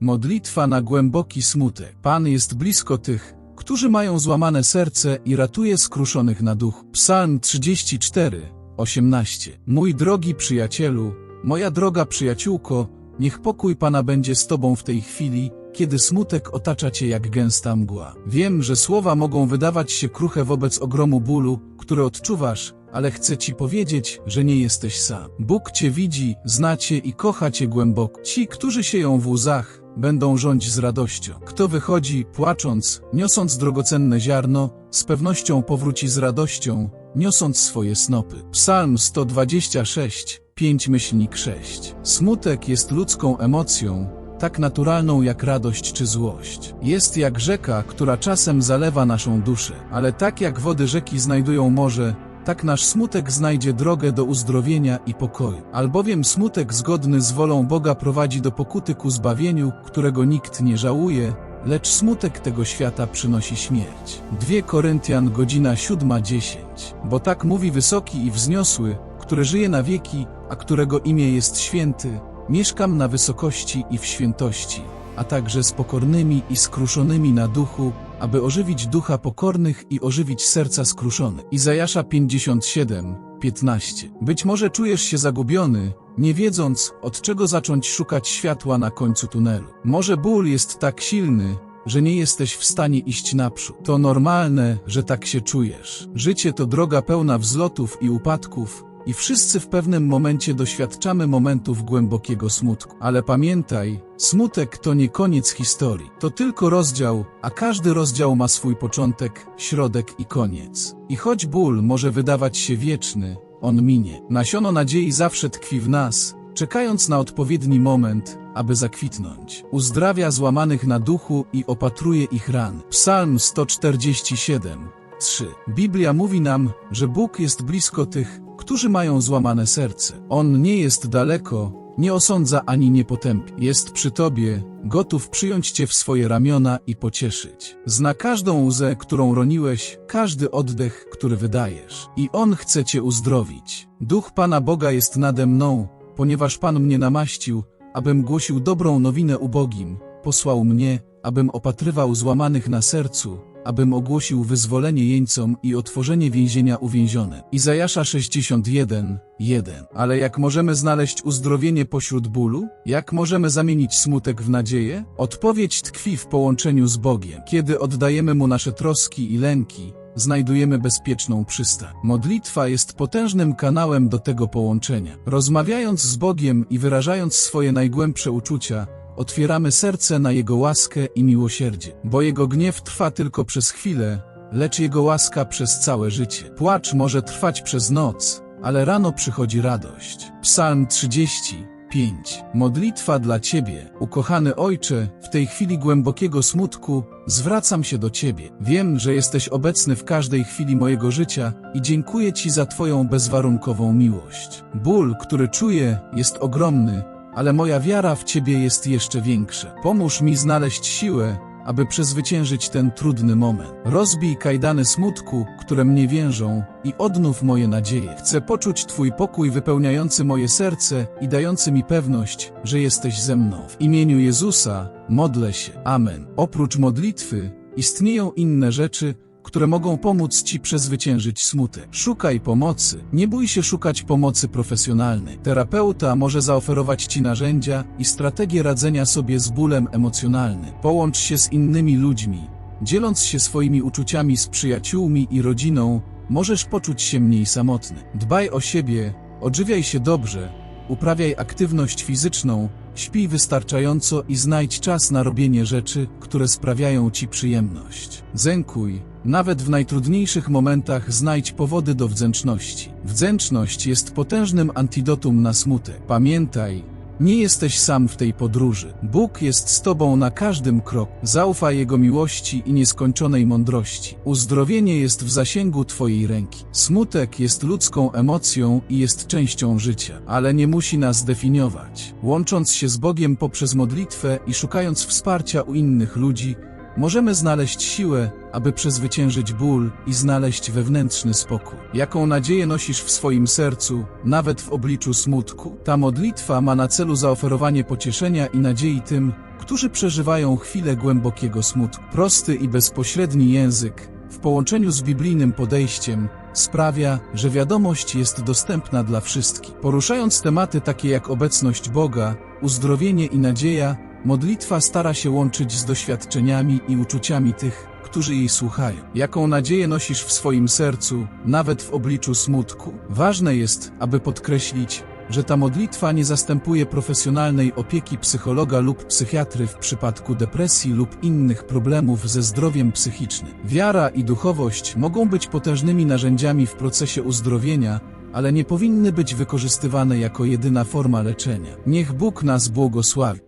Modlitwa na głęboki smutek. Pan jest blisko tych, którzy mają złamane serce i ratuje skruszonych na duch. Psalm 34, 18. Mój drogi przyjacielu, moja droga przyjaciółko, niech pokój Pana będzie z Tobą w tej chwili, kiedy smutek otacza Cię jak gęsta mgła. Wiem, że słowa mogą wydawać się kruche wobec ogromu bólu, który odczuwasz, ale chcę Ci powiedzieć, że nie jesteś sam. Bóg Cię widzi, zna Cię i kocha Cię głęboko. Ci, którzy sieją w łzach, będą rządzić z radością. Kto wychodzi, płacząc, niosąc drogocenne ziarno, z pewnością powróci z radością, niosąc swoje snopy. Psalm 126, 5 myślnik 6. Smutek jest ludzką emocją, tak naturalną jak radość czy złość. Jest jak rzeka, która czasem zalewa naszą duszę, ale tak jak wody rzeki znajdują morze, tak nasz smutek znajdzie drogę do uzdrowienia i pokoju. Albowiem smutek zgodny z wolą Boga prowadzi do pokuty ku zbawieniu, którego nikt nie żałuje, lecz smutek tego świata przynosi śmierć. 2 Koryntian godzina 7.10 Bo tak mówi wysoki i wzniosły, który żyje na wieki, a którego imię jest święty, mieszkam na wysokości i w świętości, a także z pokornymi i skruszonymi na duchu, aby ożywić ducha pokornych i ożywić serca skruszonych. Izajasza 57, 15. Być może czujesz się zagubiony, nie wiedząc, od czego zacząć szukać światła na końcu tunelu. Może ból jest tak silny, że nie jesteś w stanie iść naprzód. To normalne, że tak się czujesz. Życie to droga pełna wzlotów i upadków, i wszyscy w pewnym momencie doświadczamy momentów głębokiego smutku. Ale pamiętaj, smutek to nie koniec historii. To tylko rozdział, a każdy rozdział ma swój początek, środek i koniec. I choć ból może wydawać się wieczny, on minie. Nasiono nadziei zawsze tkwi w nas, czekając na odpowiedni moment, aby zakwitnąć. Uzdrawia złamanych na duchu i opatruje ich ran. Psalm 147 3. Biblia mówi nam, że Bóg jest blisko tych, którzy mają złamane serce. On nie jest daleko, nie osądza ani nie potępi. Jest przy tobie, gotów przyjąć cię w swoje ramiona i pocieszyć. Zna każdą łzę, którą roniłeś, każdy oddech, który wydajesz. I On chce cię uzdrowić. Duch Pana Boga jest nade mną, ponieważ Pan mnie namaścił, abym głosił dobrą nowinę ubogim. Posłał mnie, abym opatrywał złamanych na sercu, abym ogłosił wyzwolenie jeńcom i otworzenie więzienia uwięzionym. Izajasza 61, 1. Ale jak możemy znaleźć uzdrowienie pośród bólu? Jak możemy zamienić smutek w nadzieję? Odpowiedź tkwi w połączeniu z Bogiem. Kiedy oddajemy Mu nasze troski i lęki, znajdujemy bezpieczną przystań. Modlitwa jest potężnym kanałem do tego połączenia. Rozmawiając z Bogiem i wyrażając swoje najgłębsze uczucia, otwieramy serce na Jego łaskę i miłosierdzie, bo Jego gniew trwa tylko przez chwilę, lecz Jego łaska przez całe życie. Płacz może trwać przez noc, ale rano przychodzi radość. Psalm 35. Modlitwa dla Ciebie, ukochany Ojcze, w tej chwili głębokiego smutku, zwracam się do Ciebie. Wiem, że jesteś obecny w każdej chwili mojego życia i dziękuję Ci za Twoją bezwarunkową miłość. Ból, który czuję, jest ogromny, ale moja wiara w Ciebie jest jeszcze większa. Pomóż mi znaleźć siłę, aby przezwyciężyć ten trudny moment. Rozbij kajdany smutku, które mnie więżą i odnów moje nadzieje. Chcę poczuć Twój pokój wypełniający moje serce i dający mi pewność, że jesteś ze mną. W imieniu Jezusa modlę się. Amen. Oprócz modlitwy istnieją inne rzeczy, które mogą pomóc Ci przezwyciężyć smutek. Szukaj pomocy. Nie bój się szukać pomocy profesjonalnej. Terapeuta może zaoferować Ci narzędzia i strategie radzenia sobie z bólem emocjonalnym. Połącz się z innymi ludźmi. Dzieląc się swoimi uczuciami z przyjaciółmi i rodziną, możesz poczuć się mniej samotny. Dbaj o siebie, odżywiaj się dobrze, uprawiaj aktywność fizyczną, śpij wystarczająco i znajdź czas na robienie rzeczy, które sprawiają Ci przyjemność. Zękuj, nawet w najtrudniejszych momentach znajdź powody do wdzięczności. Wdzięczność jest potężnym antidotum na smutek. Pamiętaj, nie jesteś sam w tej podróży. Bóg jest z Tobą na każdym kroku. Zaufaj Jego miłości i nieskończonej mądrości. Uzdrowienie jest w zasięgu Twojej ręki. Smutek jest ludzką emocją i jest częścią życia, ale nie musi nas definiować. Łącząc się z Bogiem poprzez modlitwę i szukając wsparcia u innych ludzi, możemy znaleźć siłę, aby przezwyciężyć ból i znaleźć wewnętrzny spokój. Jaką nadzieję nosisz w swoim sercu, nawet w obliczu smutku? Ta modlitwa ma na celu zaoferowanie pocieszenia i nadziei tym, którzy przeżywają chwilę głębokiego smutku. Prosty i bezpośredni język, w połączeniu z biblijnym podejściem, sprawia, że wiadomość jest dostępna dla wszystkich. Poruszając tematy takie jak obecność Boga, uzdrowienie i nadzieja, modlitwa stara się łączyć z doświadczeniami i uczuciami tych, którzy jej słuchają. Jaką nadzieję nosisz w swoim sercu, nawet w obliczu smutku? Ważne jest, aby podkreślić, że ta modlitwa nie zastępuje profesjonalnej opieki psychologa lub psychiatry w przypadku depresji lub innych problemów ze zdrowiem psychicznym. Wiara i duchowość mogą być potężnymi narzędziami w procesie uzdrowienia, ale nie powinny być wykorzystywane jako jedyna forma leczenia. Niech Bóg nas błogosławi.